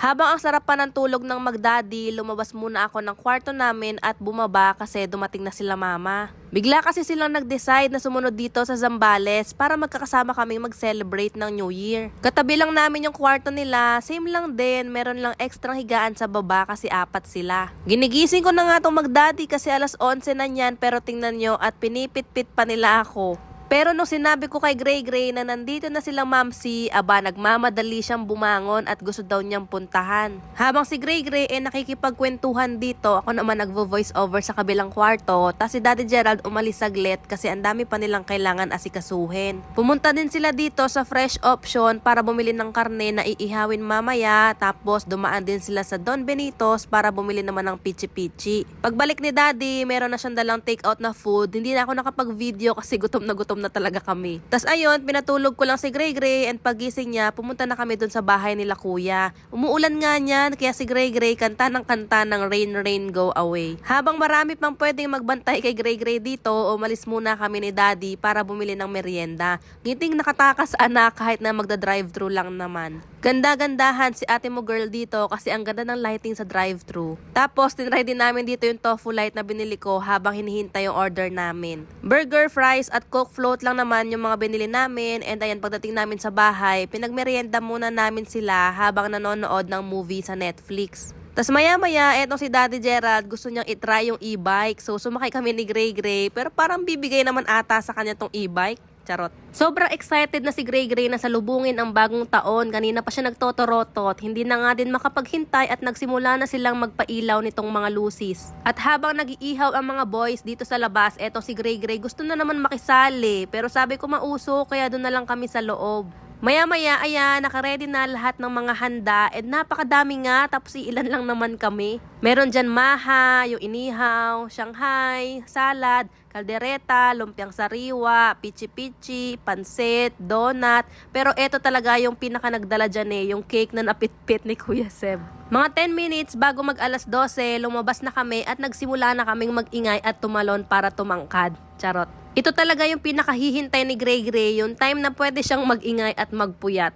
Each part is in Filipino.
Habang ang sarap pa ng tulog ng magdaddy, lumabas muna ako ng kwarto namin at bumaba kasi dumating na sila mama. Bigla kasi silang nag-decide na sumunod dito sa Zambales para magkakasama kaming mag-celebrate ng New Year. Katabi lang namin yung kwarto nila, same lang din, meron lang extra higaan sa baba kasi apat sila. Ginigising ko na nga tong magdaddy kasi alas 11 na niyan pero tingnan nyo at pinipit-pit pa nila ako. Pero nung sinabi ko kay Gray Gray na nandito na silang mamsi, aba nagmamadali siyang bumangon at gusto daw niyang puntahan. Habang si Gray Gray eh nakikipagkwentuhan dito, ako naman nagvo-voice over sa kabilang kwarto, tas si Daddy Gerald umalis saglit kasi ang dami pa nilang kailangan asikasuhin. Pumunta din sila dito sa fresh option para bumili ng karne na iihawin mamaya, tapos dumaan din sila sa Don Benitos para bumili naman ng pichi-pichi. Pagbalik ni Daddy, meron na siyang dalang take-out na food, hindi na ako nakapag-video kasi gutom na gutom na talaga kami. Tas ayun, pinatulog ko lang si Gray Gray and pagising niya, pumunta na kami dun sa bahay nila kuya. Umuulan nga niyan, kaya si Gray Gray kanta ng kanta ng Rain Rain Go Away. Habang marami pang pwedeng magbantay kay Gray Gray dito, umalis muna kami ni Daddy para bumili ng merienda. Ngiting nakatakas anak kahit na magda-drive-thru lang naman. Ganda-gandahan si ate mo girl dito kasi ang ganda ng lighting sa drive-thru. Tapos, tinry din namin dito yung tofu light na binili ko habang hinihintay yung order namin. Burger, fries, at coke float lang naman yung mga binili namin. And ayan, pagdating namin sa bahay, pinagmerienda muna namin sila habang nanonood ng movie sa Netflix. Tapos maya-maya, etong si Daddy Gerald, gusto niyang itry yung e-bike. So, sumakay kami ni Gray Gray. Pero parang bibigay naman ata sa kanya tong e-bike. Charot. Sobrang excited na si Gray Gray na salubungin ang bagong taon. Kanina pa siya nagtotorotot. Hindi na nga din makapaghintay at nagsimula na silang magpailaw nitong mga lusis. At habang nag-iihaw ang mga boys dito sa labas, eto si Gray Gray gusto na naman makisali. Pero sabi ko mauso, kaya doon na lang kami sa loob. Maya-maya, ayan, nakaredy na lahat ng mga handa. And napakadami nga, tapos ilan lang naman kami. Meron dyan maha, yung inihaw, Shanghai, salad, kaldereta, lumpiang sariwa, pichi-pichi, pansit, donut. Pero eto talaga yung pinaka nagdala dyan eh, yung cake na napitpit ni Kuya Seb. Mga 10 minutes bago mag alas 12, lumabas na kami at nagsimula na kaming magingay at tumalon para tumangkad. Charot. Ito talaga yung pinakahihintay ni Gray Gray, yung time na pwede siyang magingay at magpuyat.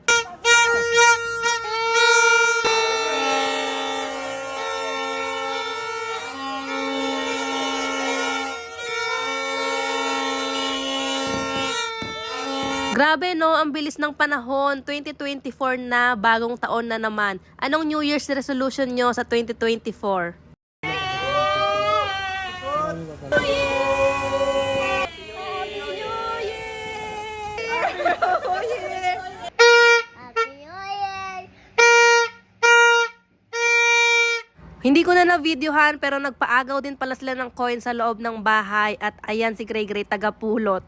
Grabe no, ang bilis ng panahon. 2024 na, bagong taon na naman. Anong New Year's resolution nyo sa 2024? Hindi ko na na-videohan pero nagpaagaw din pala sila ng coin sa loob ng bahay at ayan si Gray Gray tagapulot.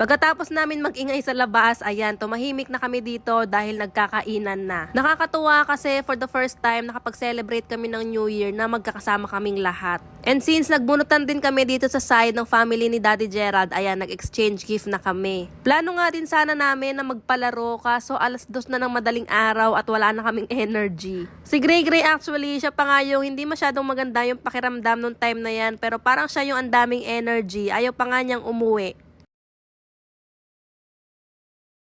Pagkatapos namin mag-ingay sa labas, ayan, tumahimik na kami dito dahil nagkakainan na. Nakakatuwa kasi for the first time nakapag-celebrate kami ng New Year na magkakasama kaming lahat. And since nagbunutan din kami dito sa side ng family ni Daddy Gerald, ayan, nag-exchange gift na kami. Plano nga din sana namin na magpalaro kaso alas dos na ng madaling araw at wala na kaming energy. Si Gray Gray actually, siya pa nga yung hindi masyadong maganda yung pakiramdam nung time na yan pero parang siya yung ang daming energy, ayaw pa nga niyang umuwi.